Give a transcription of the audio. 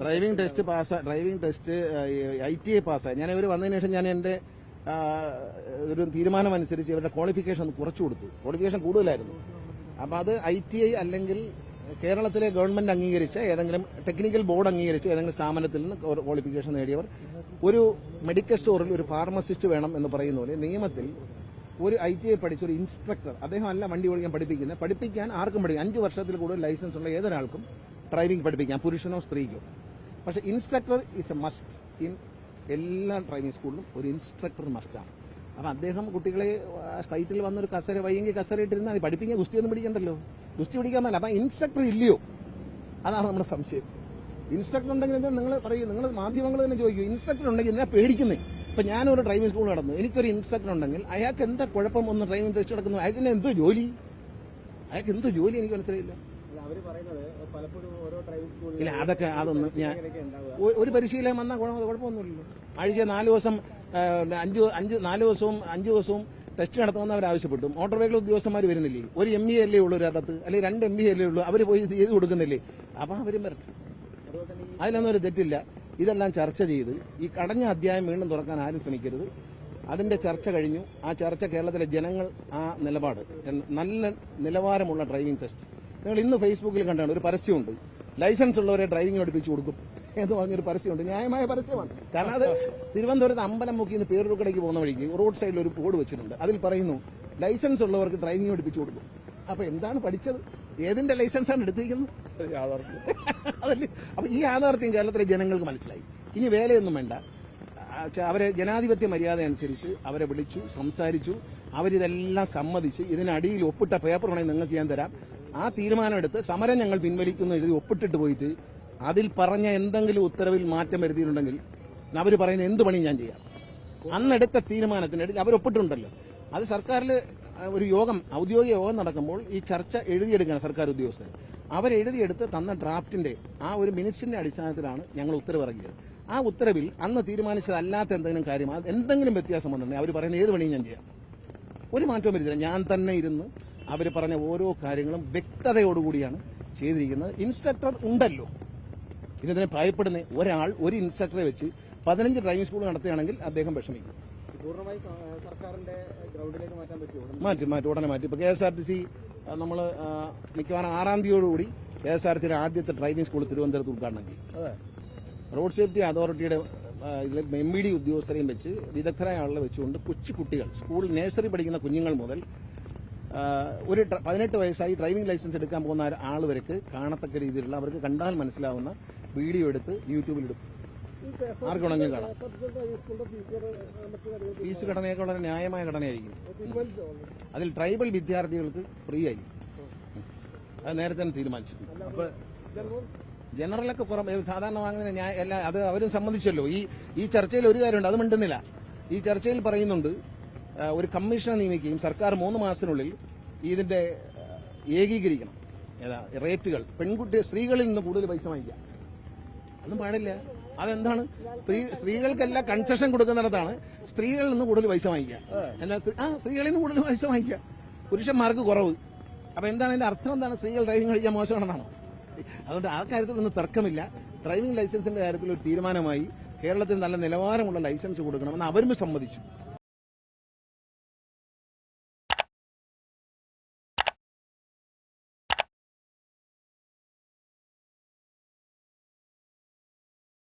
Driving test pass driving test I T I പാസ്സായി. ഞാൻ ഇവർ വന്നതിന് ശേഷം ഞാൻ എന്റെ ഒരു തീരുമാനമനുസരിച്ച് ഇവരുടെ ക്വാളിഫിക്കേഷൻ കുറച്ചു കൊടുത്തു. ക്വാളിഫിക്കേഷൻ കൂടുതലായിരുന്നു. അപ്പോൾ അത് ഐ ടി ഐ അല്ലെങ്കിൽ കേരളത്തിലെ ഗവൺമെന്റ് അംഗീകരിച്ച ഏതെങ്കിലും ടെക്നിക്കൽ ബോർഡ് അംഗീകരിച്ച ഏതെങ്കിലും സ്ഥാപനത്തിൽ നിന്ന് ക്വാളിഫിക്കേഷൻ നേടിയവർ ഒരു മെഡിക്കൽ സ്റ്റോറിൽ ഒരു ഫാർമസിസ്റ്റ് വേണം എന്ന് പറയുന്ന പോലെ നിയമത്തിൽ ഒരു ഐ ടി ഐ പഠിച്ച ഒരു ഇൻസ്ട്രക്ടർ അദ്ദേഹം അല്ല വണ്ടി ഓടിക്കാൻ പഠിപ്പിക്കുന്നത് പഠിപ്പിക്കാൻ ആർക്കും പഠിക്കും അഞ്ച് വർഷത്തിൽ കൂടുതൽ ലൈസൻസ് ഉള്ള ഏതൊരാൾക്കും ഡ്രൈവിംഗ് പഠിപ്പിക്കാം പുരുഷനോ സ്ത്രീക്കോ. പക്ഷെ instructor is a must in എല്ലാ ഡ്രൈവിംഗ് സ്കൂളിലും ഒരു ഇൻസ്ട്രക്ടർ മസ്റ്റാണ് അപ്പം അദ്ദേഹം കുട്ടികളെ സൈറ്റിൽ വന്നൊരു കസര വയ്യെങ്കിൽ കസര ഇട്ടിരുന്നാൽ പഠിപ്പിക്കാൻ പഠിപ്പിക്കാൻ ഗുസ്തിയൊന്നും പിടിക്കണ്ടല്ലോ. ഗുസ്തി പിടിക്കാൻ മേല. അപ്പം ഇൻസ്ട്രക്ടർ ഇല്ലയോ? അതാണ് നമ്മുടെ സംശയം. ഇൻസ്ട്രക്ടർ ഉണ്ടെങ്കിൽ എന്താ നിങ്ങൾ പറയൂ നിങ്ങൾ മാധ്യമങ്ങൾ തന്നെ ചോദിക്കൂ. ഇൻസ്ട്രക്ടർ ഉണ്ടെങ്കിൽ എന്നാ പേടിക്കുന്നേ? ഇപ്പൊ ഞാനൊരു ഡ്രൈവിംഗ് സ്കൂൾ നടന്നു. എനിക്കൊരു ഇൻസ്ട്രക്ടർ ഉണ്ടെങ്കിൽ അയാൾക്ക് എന്താ കുഴപ്പം ഒന്ന് ഡ്രൈവിംഗ് ടെസ്റ്റ് നടക്കുന്നു? അയാൾക്ക് എന്തോ ജോലി? അയാൾക്ക് എന്തോ ജോലി? എനിക്ക് മനസ്സിലായില്ല. ഇല്ല അതൊക്കെ അതൊന്നും ഞാൻ ഒരു പരിശീലനം വന്നാൽ കുഴപ്പമൊന്നുമില്ലല്ലോ. ആഴ്ച നാല് ദിവസം അഞ്ചു അഞ്ച് നാല് ദിവസവും അഞ്ച് ദിവസവും ടെസ്റ്റ് നടത്തണമെന്ന് അവർ ആവശ്യപ്പെട്ടു. മോട്ടോർ വെഹിക്കിൾ ഉദ്യോഗസ്ഥന്മാർ വരുന്നില്ലേ? ഒരു എം ബി അല്ലേ ഉള്ളൂ ഒരിടത്ത് അല്ലെങ്കിൽ രണ്ട് എം ബി അല്ലേ ഉള്ളൂ അവർ പോയി ചെയ്ത് കൊടുക്കുന്നില്ലേ? അപ്പം അവരും വരട്ടെ. അതിലൊന്നും ഒരു തെറ്റില്ല. ഇതെല്ലാം ചർച്ച ചെയ്ത് ഈ കടഞ്ഞ അധ്യായം വീണ്ടും തുറക്കാൻ ആരും ശ്രമിക്കരുത്. അതിന്റെ ചർച്ച കഴിഞ്ഞു. ആ ചർച്ച കേരളത്തിലെ ജനങ്ങൾ ആ നിലപാട് നല്ല നിലവാരമുള്ള ഡ്രൈവിംഗ് ടെസ്റ്റ് നിങ്ങൾ ഇന്ന് ഫേസ്ബുക്കിൽ കണ്ടാണ് ഒരു പരസ്യമുണ്ട്. ലൈസൻസ് ഉള്ളവരെ ഡ്രൈവിംഗ് പഠിപ്പിച്ചു കൊടുക്കും. എന്ന് പറഞ്ഞൊരു പരസ്യമുണ്ട്? ന്യായമായ പരസ്യമാണ്. കാരണം അത് തിരുവനന്തപുരത്ത് അമ്പലം മുക്കിൽ നിന്ന് പേരൂർക്കടയ്ക്ക് പോകുന്ന വഴിക്ക് റോഡ് സൈഡിൽ ഒരു ബോർഡ് വെച്ചിട്ടുണ്ട്. അതിൽ പറയുന്നു ലൈസൻസ് ഉള്ളവർക്ക് ഡ്രൈവിംഗ് പഠിപ്പിച്ചു കൊടുക്കും. അപ്പൊ എന്താണ് പഠിച്ചത്? ഏതിന്റെ ലൈസൻസാണ് എടുത്തിരിക്കുന്നത്? അതല്ലേ? അപ്പൊ ഈ യാഥാർത്ഥ്യം കേരളത്തിലെ ജനങ്ങൾക്ക് മനസ്സിലായി. ഇനി വേലയൊന്നും വേണ്ട. അവരെ ജനാധിപത്യ മര്യാദ അനുസരിച്ച് അവരെ വിളിച്ചു സംസാരിച്ചു. അവരിതെല്ലാം സമ്മതിച്ച് ഇതിനടിയിൽ ഒപ്പിട്ട പേപ്പർ വേണമെങ്കിൽ നിങ്ങൾക്ക് ഞാൻ തരാം. ആ തീരുമാനമെടുത്ത് സമരം ഞങ്ങൾ പിൻവലിക്കുന്നു എഴുതി ഒപ്പിട്ടിട്ട് പോയിട്ട് അതിൽ പറഞ്ഞ എന്തെങ്കിലും ഉത്തരവിൽ മാറ്റം വരുത്തിയിട്ടുണ്ടെങ്കിൽ അവർ പറയുന്ന എന്ത് പണി ഞാൻ ചെയ്യാം. അന്നെടുത്ത തീരുമാനത്തിനിടയിൽ അവർ ഒപ്പിട്ടുണ്ടല്ലോ അത് സർക്കാരിൽ ഒരു യോഗം ഔദ്യോഗിക യോഗം നടക്കുമ്പോൾ ഈ ചർച്ച എഴുതിയെടുക്കുകയാണ് സർക്കാർ ഉദ്യോഗസ്ഥർ. അവരെഴുതിയെടുത്ത് തന്ന ഡ്രാഫ്റ്റിന്റെ ആ ഒരു മിനിറ്റ്സിന്റെ അടിസ്ഥാനത്തിലാണ് ഞങ്ങൾ ഉത്തരവിറങ്ങിയത്. ആ ഉത്തരവിൽ അന്ന് തീരുമാനിച്ചതല്ലാത്ത എന്തെങ്കിലും കാര്യം എന്തെങ്കിലും വ്യത്യാസം വന്നിട്ടുണ്ടെങ്കിൽ അവർ പറയുന്ന ഏത് പണിയും ഞാൻ ചെയ്യാം. ഒരു മാറ്റവും വരുത്തില്ല. ഞാൻ തന്നെ ഇരുന്ന് അവർ പറഞ്ഞ ഓരോ കാര്യങ്ങളും വ്യക്തതയോടുകൂടിയാണ് ചെയ്തിരിക്കുന്നത്. ഇൻസ്ട്രക്ടർ ഉണ്ടല്ലോ. ഇതിനെ ഭയപ്പെടുന്ന ഒരാൾ ഒരു ഇൻസ്ട്രക്ടറെ വെച്ച് പതിനഞ്ച് ഡ്രൈവിംഗ് സ്കൂൾ നടത്തുകയാണെങ്കിൽ അദ്ദേഹം വിഷമിക്കും. മാറ്റി മാറ്റി ഉടനെ മാറ്റി. ഇപ്പൊ K S R T C നമ്മൾ മിക്കവാറും ആറാം തീയതിയോടുകൂടി കെ എസ് ആർ ടിയുടെ ആദ്യത്തെ ഡ്രൈവിംഗ് സ്കൂൾ തിരുവനന്തപുരത്ത് ഉദ്ഘാടനം ചെയ്യും. റോഡ് സേഫ്റ്റി അതോറിറ്റിയുടെ എം ബി ഡി ഉദ്യോഗസ്ഥരെയും വെച്ച് വിദഗ്ധരായ ആളുകളെ വെച്ചുകൊണ്ട് കൊച്ചു കുട്ടികൾ സ്കൂൾ നഴ്സറി പഠിക്കുന്ന കുഞ്ഞുങ്ങൾ മുതൽ ഒരു പതിനെട്ട് വയസ്സായി ഡ്രൈവിംഗ് ലൈസൻസ് എടുക്കാൻ പോകുന്ന ആൾ വരെക്ക് കാണത്തക്ക രീതിയിലുള്ള അവർക്ക് കണ്ടാൽ മനസ്സിലാവുന്ന വീഡിയോ എടുത്ത് യൂട്യൂബിലിടും ആർക്ക് വേണമെങ്കിലും കാണാം. ഫീസ് ഘടനയൊക്കെ വളരെ ന്യായമായ ഘടനയായിരിക്കും. അതിൽ ട്രൈബൽ വിദ്യാർത്ഥികൾക്ക് ഫ്രീ ആയിരിക്കും. അത് നേരത്തെ തന്നെ തീരുമാനിച്ചു അപ്പൊ ജനറലൊക്കെ കുറവ് സാധാരണ വാങ്ങുന്ന ന്യായ അത് അവരും സമ്മതിച്ചല്ലോ. ഈ ഈ ചർച്ചയിൽ ഒരു കാര്യമുണ്ട് അത് മിണ്ടുന്നില്ല. ഈ ചർച്ചയിൽ പറയുന്നുണ്ട് ഒരു കമ്മീഷനെ നിയമിക്കുകയും സർക്കാർ മൂന്ന് മാസത്തിനുള്ളിൽ ഇതിന്റെ ഏകീകരിക്കണം. ഏതാ റേറ്റുകൾ. പെൺകുട്ടി സ്ത്രീകളിൽ നിന്ന് കൂടുതൽ പൈസ വാങ്ങിക്കാം. അതും പാടില്ല. അതെന്താണ്? സ്ത്രീ സ്ത്രീകൾക്കല്ല കൺസെഷൻ കൊടുക്കുന്നിടത്താണ് സ്ത്രീകളിൽ നിന്ന് കൂടുതൽ പൈസ വാങ്ങിക്കുക. എന്നാൽ ആ സ്ത്രീകളിൽ നിന്ന് കൂടുതൽ പൈസ വാങ്ങിക്കുക. പുരുഷന്മാർക്ക് കുറവ്. അപ്പൊ എന്താണ് അതിന്റെ അർത്ഥം എന്താണ്? സ്ത്രീകൾ ഡ്രൈവിംഗ് കഴിക്കാൻ മോശമാണെന്നാണോ? അതുകൊണ്ട് ആ കാര്യത്തിൽ ഒന്നും തർക്കമില്ല ഡ്രൈവിംഗ് ലൈസൻസിന്റെ കാര്യത്തിൽ ഒരു തീരുമാനമായി കേരളത്തിൽ നല്ല നിലവാരമുള്ള ലൈസൻസ് കൊടുക്കണമെന്ന് അവരും സമ്മതിച്ചു.